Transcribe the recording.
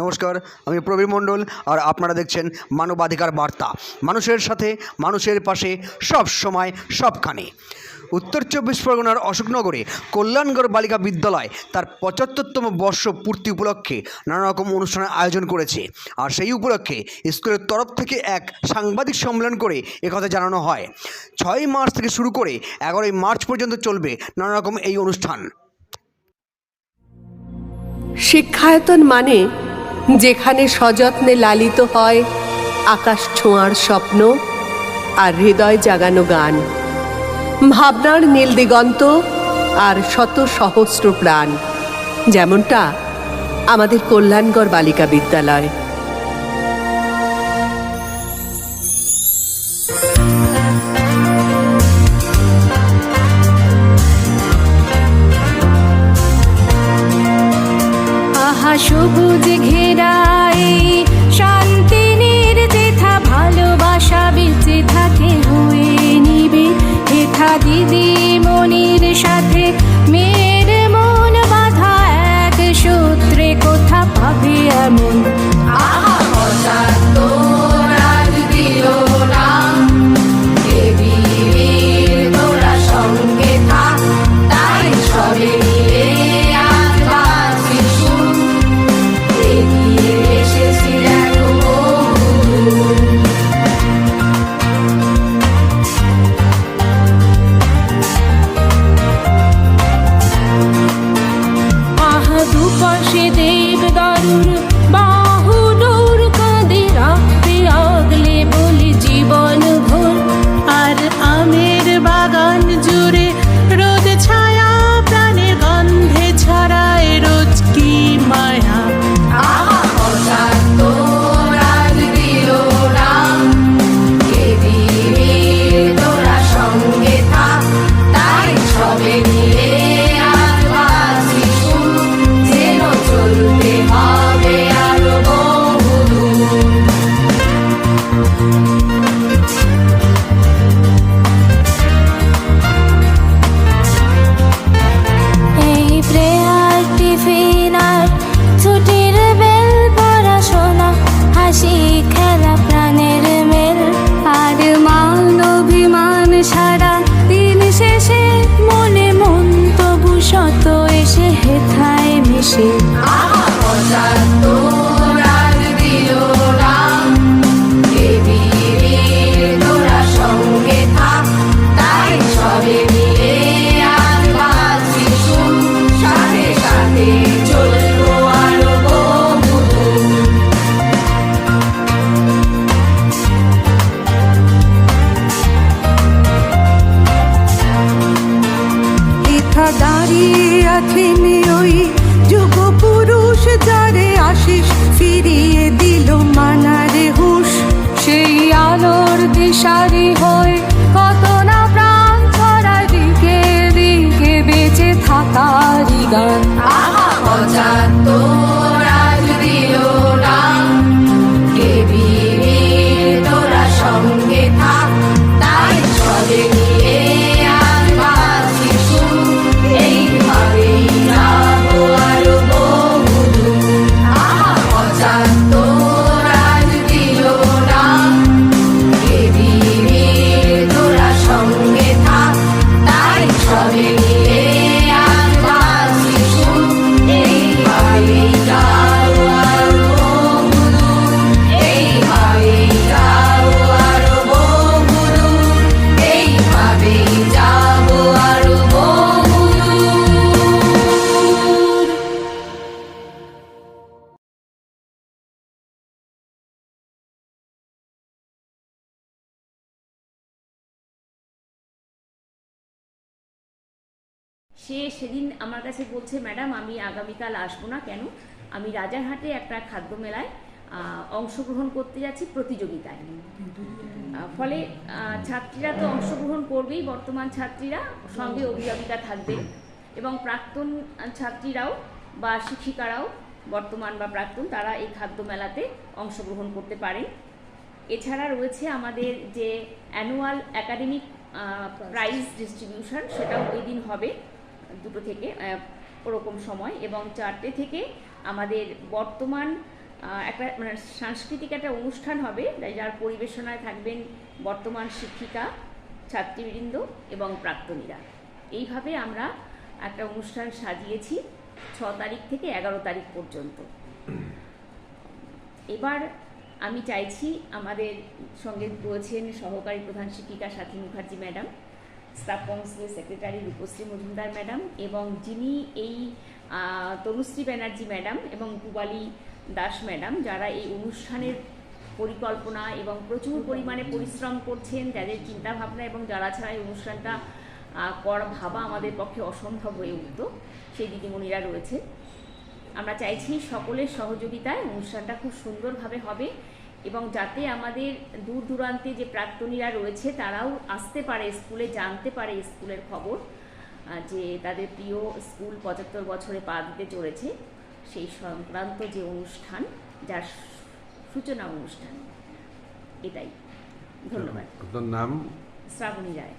নমস্কার, আমি প্রবীর মণ্ডল আর আপনারা দেখছেন মানবাধিকার বার্তা। মানুষের সাথে, মানুষের পাশে, সব সময়, সবখানে। উত্তর চব্বিশ পরগনার অশোকনগরে কল্যাণগড় বালিকা বিদ্যালয় তার পঁচাত্তরতম বর্ষ পূর্তি উপলক্ষে নানা রকম অনুষ্ঠানের আয়োজন করেছে। আর সেই উপলক্ষে স্কুলের তরফ থেকে এক সাংবাদিক সম্মেলন করে একথা জানানো হয়। ছয় মার্চ থেকে শুরু করে এগারোই মার্চ পর্যন্ত চলবে নানা রকম এই অনুষ্ঠান। শিক্ষায়তন মানে যেখানে সযত্নে লালিত হয় আকাশ ছোঁয়ার স্বপ্ন আর হৃদয় জাগানো গান। ভাবনার নীল দিগন্ত আর শত সহস্র প্রাণ, যেমনটা আমাদের কল্যাণগড় বালিকা বিদ্যালয়। সবুজ ঘেরাই she did. she সে সেদিন আমার কাছে বলছে, ম্যাডাম, আমি আগামীকাল আসব না কেন? আমি রাজারহাটে একটা খাদ্য মেলায় অংশগ্রহণ করতে যাচ্ছি প্রতিযোগিতায়। ফলে ছাত্রীরা তো অংশগ্রহণ করবেই, বর্তমান ছাত্রীরা সঙ্গে অভিভাবিকা থাকবে। এবং প্রাক্তন ছাত্রীরাও বা শিক্ষিকারাও, বর্তমান বা প্রাক্তন, তারা এই খাদ্য মেলাতে অংশগ্রহণ করতে পারেন। এছাড়া রয়েছে আমাদের যে অ্যানুয়াল একাডেমিক প্রাইজ ডিস্ট্রিবিউশন, সেটাও ওই দিন হবে। দুটো থেকে ওরকম সময়। এবং চারটে থেকে আমাদের বর্তমান একটা মানে সাংস্কৃতিক একটা অনুষ্ঠান হবে যার পরিবেশনায় থাকবেন বর্তমান শিক্ষিকা, ছাত্রীবৃন্দ এবং প্রাক্তনীরা। এইভাবে আমরা একটা অনুষ্ঠান সাজিয়েছি ছ তারিখ থেকে এগারো তারিখ পর্যন্ত। এবার আমি চাইছি আমাদের সঙ্গে রয়েছেন সহকারী প্রধান শিক্ষিকা সাথী মুখার্জি ম্যাডাম। স্টাফ কাউন্সিলের সেক্রেটারি রূপশ্রী মজুমদার ম্যাডাম এবং যিনি এই তনুশ্রী ব্যানার্জি ম্যাডাম এবং পুবালি দাস ম্যাডাম, যারা এই অনুষ্ঠানের পরিকল্পনা এবং প্রচুর পরিমাণে পরিশ্রম করছেন, যাদের চিন্তাভাবনা এবং যারা ছাড়া এই অনুষ্ঠানটা করা ভাবা আমাদের পক্ষে অসম্ভব হয়ে উঠত, সেই দিদিমণিরা রয়েছে। আমরা চাইছি সকলের সহযোগিতায় অনুষ্ঠানটা খুব সুন্দরভাবে হবে। এবং যাতে আমাদের দূর দূরান্তে যে প্রাক্তনীরা রয়েছে তারাও আসতে পারে স্কুলে জানতে পারে স্কুলের খবর যে তাদের প্রিয় স্কুল পঁচাত্তর বছরে পা দিতে চলেছে সেই সংক্রান্ত যে অনুষ্ঠান যার সূচনা অনুষ্ঠান এটাই। ধন্যবাদ। নাম? শ্রাবণী রায়।